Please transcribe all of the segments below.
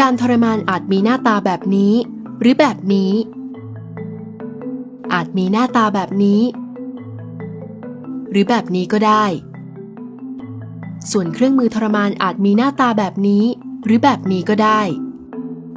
การทรมานอาจมีหน้าตาแบบนี้ หรือแบบนี้ อาจมีหน้าตาแบบนี้ หรือแบบนี้ก็ได้ ส่วนเครื่องมือทรมานอาจมีหน้าตาแบบนี้ หรือแบบนี้ก็ได้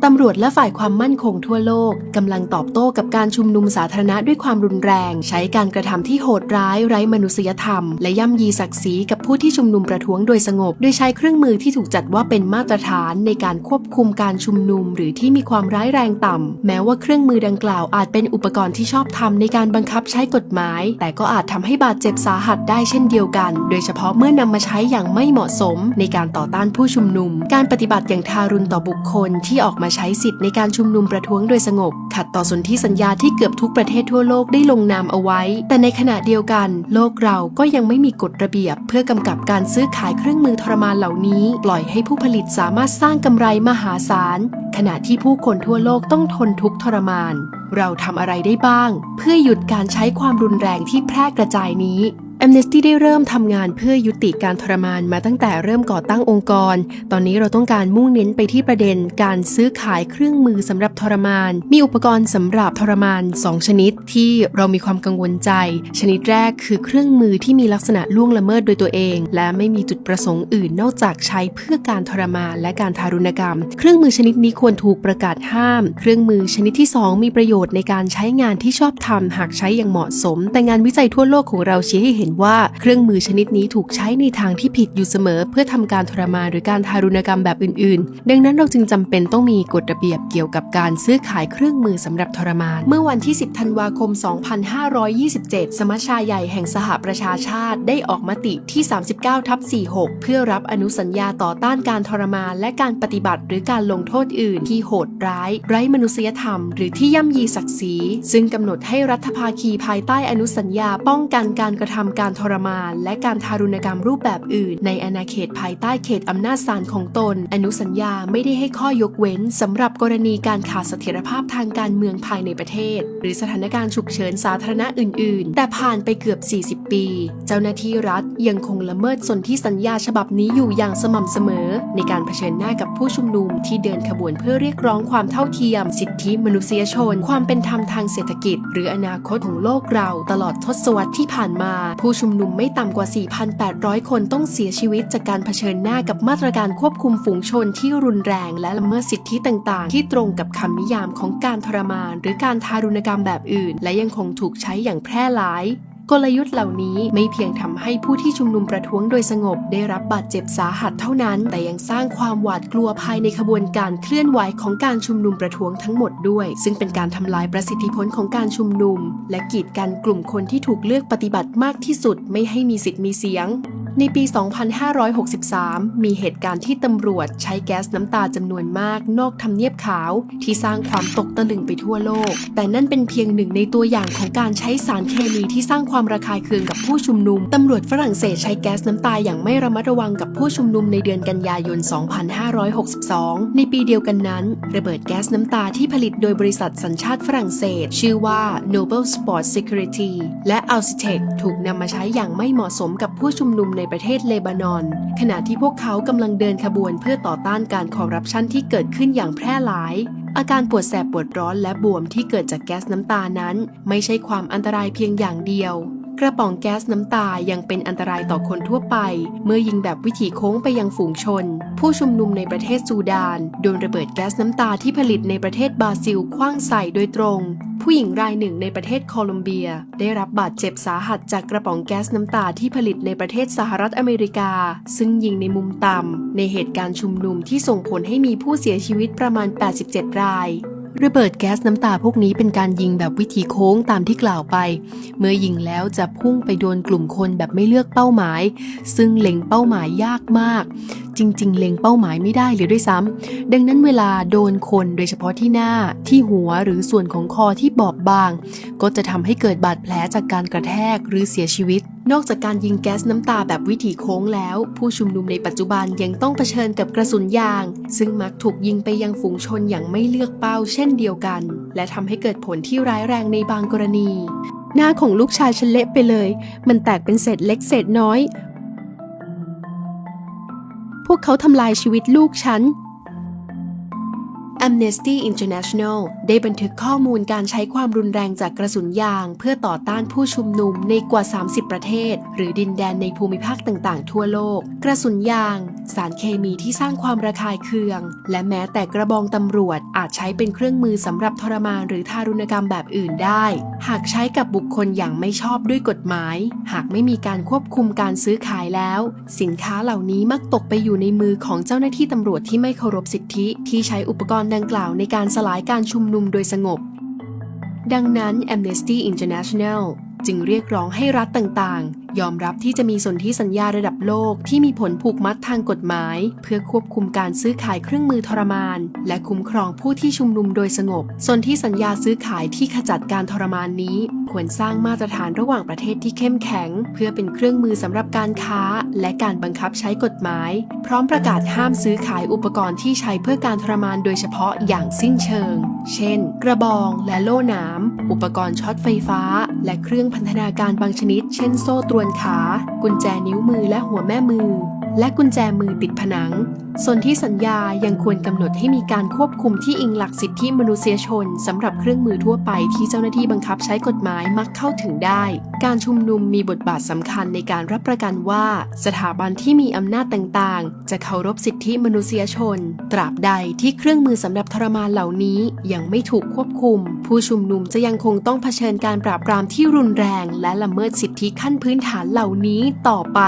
ตำรวจและฝ่ายความมั่นคงทั่วโลกกำลังตอบโต้กับการชุมนุมสาธารณะด้วยความรุนแรง ใช้การกระทำที่โหดร้ายไร้มนุษยธรรม และย่ำยีศักดิ์ศรีกับผู้ที่ชุมนุมประท้วงโดยสงบ โดยใช้เครื่องมือที่ถูกจัดว่าเป็นมาตรฐานในการควบคุมการชุมนุม หรือที่มีความร้ายแรงต่ำแม้ว่าเครื่องมือดังกล่าวอาจเป็นอุปกรณ์ที่ชอบทำในการบังคับใช้กฎหมาย แต่ก็อาจทำให้บาดเจ็บสาหัสได้เช่นเดียวกัน โดยเฉพาะเมื่อนำมาใช้อย่างไม่เหมาะสม ในการต่อต้านผู้ชุมนุม การปฏิบัติอย่างทารุณต่อบุคคลที่ออกมาใช้สิทธิ์ในการชุมนุมประท้วงโดยสงบ ขัดต่อสนธิสัญญาที่เกือบทุกประเทศทั่วโลกได้ลงนามเอาไว้ แต่ในขณะเดียวกัน โลกเราก็ยังไม่มีกฎระเบียบ เพื่อกำกับการซื้อขายเครื่องมือทรมานเหล่านี้ ปล่อยให้ผู้ผลิตสามารถสร้างกำไรมหาศาล ขณะที่ผู้คนทั่วโลกต้องทนทุกข์ทรมาน เราทำอะไรได้บ้าง เพื่อหยุดการใช้ความรุนแรงที่แพร่กระจายนี้ Amnesty ได้เริ่มทำงานเพื่อยุติการทรมานมาตั้งแต่เริ่มก่อตั้งองค์กร ตอนนี้เราต้องการมุ่งเน้นไปที่ประเด็น การซื้อขายเครื่องมือสำหรับทรมาน มีอุปกรณ์สำหรับทรมาน 2 ชนิดที่เรามีความกังวลใจ ชนิดแรกคือเครื่องมือที่มีลักษณะล่วงละเมิดโดยตัวเอง และไม่มีจุดประสงค์อื่นนอกจากใช้เพื่อการทรมานและการทารุณกรรม เครื่องมือชนิดนี้ควรถูกประกาศห้าม เครื่องมือชนิดที่ 2 มีประโยชน์ในการใช้งานที่ชอบทำหากใช้อย่างเหมาะสม แต่งานวิจัยทั่วโลกของเราชี้ให้เห็นว่าเครื่องมือชนิดนี้ถูกใช้ในทางที่ผิดอยู่เสมอ เพื่อทำการทรมานหรือการทารุณกรรมแบบอื่น ๆ ดังนั้นเราจึงจำเป็นต้องมีกฎระเบียบเกี่ยวกับการซื้อขายเครื่องมือสำหรับทรมาน เมื่อวันที่ 10 ธันวาคม 2527 สมัชชาใหญ่แห่งสหประชาชาติได้ออกมติที่ 39ทับ46 เพื่อรับอนุสัญญาต่อต้านการทรมานและการปฏิบัติหรือการลงโทษอื่น ที่โหดร้าย ไร้มนุษยธรรม หรือที่ย่ำยีศักดิ์ศรี ซึ่งกำหนดให้รัฐภาคีภายใต้อนุสัญญาป้องกันการกระทำการทรมาน และการทารุณกรรมรูปแบบอื่น ในอาณาเขตภายใต้เขตอำนาจศาลของตน อนุสัญญาไม่ได้ให้ข้อยกเว้นสำหรับกรณีการขาดเสถียรภาพทางการเมืองภายในประเทศ หรือสถานการณ์ฉุกเฉินสาธารณะอื่น ๆ แต่ผ่านไปเกือบ 40 ปี เจ้าหน้าที่รัฐยังคงละเมิดสนธิสัญญาฉบับนี้อยู่อย่างสม่ำเสมอ ในการเผชิญหน้ากับผู้ชุมนุมที่เดินขบวนเพื่อเรียกร้องความเท่าเทียม สิทธิมนุษยชน ความเป็นธรรมทางเศรษฐกิจ หรืออนาคตของโลกเราตลอดทศวรรษที่ผ่านมาผูู้ชุมนุมไม่ต่ำกว่า 4,800 คนต้องเสียชีวิตจากการเผชิญหน้ากับมาตรการควบคุมฝูงชนที่รุนแรงและละเมิดสิทธิต่างๆ ที่ตรงกับคำนิยามของการทรมาน หรือการทารุณกรรมแบบอื่น และยังคงถูกใช้อย่างแพร่หลาย กลยุทธ์เหล่านี้ไม่เพียงทำให้ผู้ที่ชุมนุมประท้วงโดยสงบได้รับบาดเจ็บสาหัสเท่านั้น แต่ยังสร้างความหวาดกลัวภายในขบวนการเคลื่อนไหวของการชุมนุมประท้วงทั้งหมดด้วย ซึ่งเป็นการทำลายประสิทธิผลของการชุมนุม และกีดกันกลุ่มคนที่ถูกเลือกปฏิบัติมากที่สุด ไม่ให้มีสิทธิ์มีเสียงในปี 2563 มีเหตุการณ์ที่ตำรวจใช้แก๊สน้ำตาจำนวนมาก นอกทำเนียบขาว ที่สร้างความตกตะลึงไปทั่วโลก แต่นั่นเป็นเพียงหนึ่งในตัวอย่างของการใช้สารเคมีที่สร้างความความระคายเคืองกับผู้ชุมนุม ตำรวจฝรั่งเศสใช้แก๊สน้ำตาอย่างไม่ระมัดระวังกับผู้ชุมนุมในเดือนกันยายน 2562 ในปีเดียวกันนั้น ระเบิดแก๊สน้ำตาที่ผลิตโดยบริษัทสัญชาติฝรั่งเศส ชื่อว่า Noble Sport Security และ Alcitec ถูกนำมาใช้อย่างไม่เหมาะสมกับผู้ชุมนุมในประเทศเลบานอน ขณะที่พวกเขากำลังเดินขบวนเพื่อต่อต้านการคอร์รัปชันที่เกิดขึ้นอย่างแพร่หลายอาการปวดแสบปวดร้อนและบวมที่เกิดจากแก๊สน้ำตานั้น ไม่ใช่ความอันตรายเพียงอย่างเดียว กระป๋องแก๊สน้ำตายังเป็นอันตรายต่อคนทั่วไป เมื่อยิงแบบวิถีโค้งไปยังฝูงชน ผู้ชุมนุมในประเทศซูดานโดนระเบิดแก๊สน้ำตาที่ผลิตในประเทศบราซิลคว้างใส่โดยตรง ผู้หญิงรายหนึ่งในประเทศโคลอมเบีย ได้รับบาดเจ็บสาหัสจากกระป๋องแก๊สน้ำตาที่ผลิตในประเทศสหรัฐอเมริกา ซึ่งยิงในมุมต่ำในเหตุการณ์ชุมนุมที่ส่งผลให้มีผู้เสียชีวิตประมาณ 87 ราย ระเบิดแก๊สน้ำตาพวกนี้เป็นการยิงแบบวิธีโค้งตามที่กล่าวไป เมื่อยิงแล้วจะพุ่งไปโดนกลุ่มคนแบบไม่เลือกเป้าหมาย ซึ่งเล็งเป้าหมายยากมาก จริง ๆ เล็งเป้าหมายไม่ได้เลยด้วยซ้ำดังนั้นเวลาโดนคนโดยเฉพาะที่หน้าที่หัวหรือส่วนของคอที่บอบบาง ก็จะทำให้เกิดบาดแผลจากการกระแทกหรือเสียชีวิต นอกจากการยิงแก๊สน้ำตาแบบวิถีโค้งแล้ว ผู้ชุมนุมในปัจจุบันยังต้องเผชิญกับกระสุนยาง ซึ่งมักถูกยิงไปยังฝูงชนอย่างไม่เลือกเป้าเช่นเดียวกัน และทำให้เกิดผลที่ร้ายแรงในบางกรณี หน้าของลูกชายฉันเละไปเลย มันแตกเป็นเศษเล็กเศษน้อย พวกเขาทำลายชีวิตลูกฉัน Amnesty International ได้บันทึกข้อมูลการใช้ความรุนแรงจากกระสุนยาง เพื่อต่อต้านผู้ชุมนุมในกว่า 30 ประเทศ หรือดินแดนในภูมิภาคต่างๆ ทั่วโลก กระสุนยาง สารเคมีที่สร้างความระคายเคือง และแม้แต่กระบองตำรวจอาจใช้เป็นเครื่องมือสำหรับทรมานหรือทารุณกรรมแบบอื่นได้ หากใช้กับบุคคลอย่างไม่ชอบด้วยกฎหมาย หากไม่มีการควบคุมการซื้อขายแล้ว สินค้าเหล่านี้มักตกไปอยู่ในมือของเจ้าหน้าที่ตำรวจที่ไม่เคารพสิทธิที่ใช้อุปกรณ์ดังกล่าวในการสลายการชุมนุมโดยสงบ ดังนั้น Amnesty International จึงเรียกร้องให้รัฐต่างๆยอมรับที่จะมีสนธิสัญญาระดับโลกที่มีผลผูกมัดทางกฎหมาย เพื่อควบคุมการซื้อขายเครื่องมือทรมาน และคุ้มครองผู้ที่ชุมนุมโดยสงบสนธิสัญญาซื้อขายที่ขจัดการทรมานนี้ ควรสร้างมาตรฐานระหว่างประเทศที่เข้มแข็ง เพื่อเป็นเครื่องมือสำหรับการค้า และการบังคับใช้กฎหมาย พร้อมประกาศห้ามซื้อขายอุปกรณ์ที่ใช้เพื่อการทรมานโดยเฉพาะอย่างสิ้นเชิง เช่น กระบองและโล่หนามอุปกรณ์ช็อตไฟฟ้า และเครื่องพันธนาการบางชนิด เช่นโซ่ตรวนวนขา กุญแจนิ้วมือและหัวแม่มือ และกุญแจมือติดผนัง ส่วนที่สัญญายังควรกำหนดให้มีการควบคุมที่อิงหลักสิทธิมนุษยชนสำหรับเครื่องมือทั่วไปที่เจ้าหน้าที่บังคับใช้กฎหมายมักเข้าถึงได้ การชุมนุมมีบทบาทสำคัญในการรับประกันว่า สถาบันที่มีอำนาจต่างๆ จะเคารพสิทธิมนุษยชน ตราบใดที่เครื่องมือสำหรับทรมานเหล่านี้ยังไม่ถูกควบคุม ผู้ชุมนุมจะยังคงต้องเผชิญการปราบปรามที่รุนแรง และละเมิดสิทธิขั้นพื้นฐานเหล่านี้ต่อไป